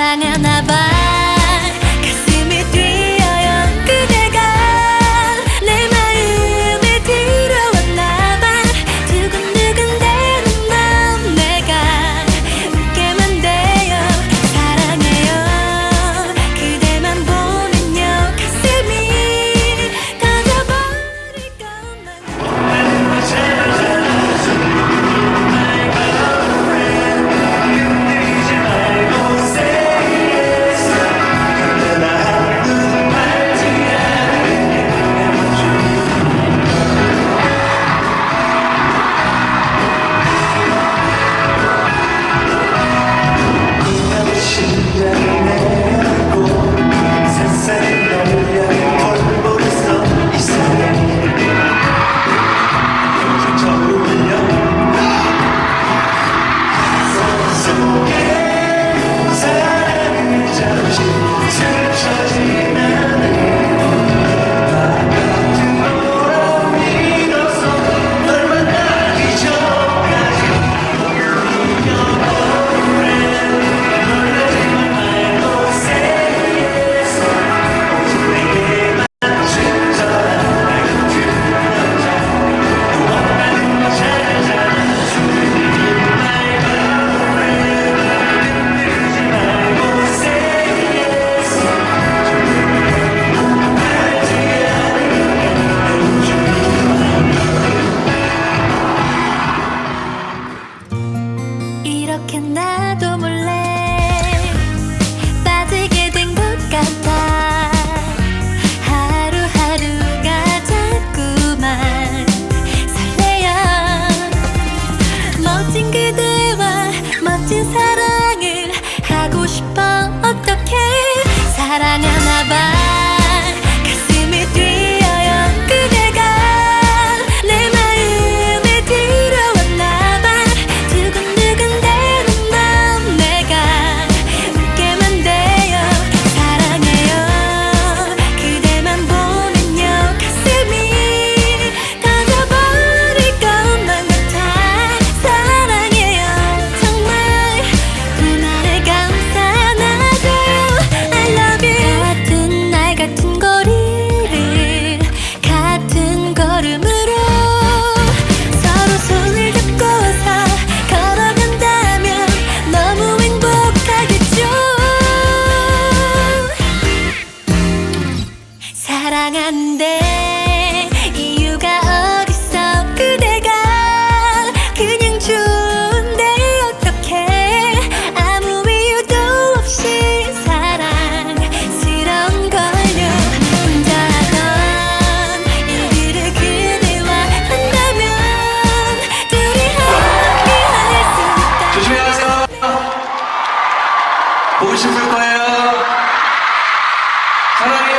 사랑하나 봐 이렇게 나도 몰래 이상한데 이유가 어딨어 그대가 그냥 좋은데 어떻게 아무 이유도 없이 사랑스러운 걸요. 혼자 하던 일들을 그대와 한다면 둘이 함께 할수 조심히 가세요. 보고 싶을 거예요. 사랑해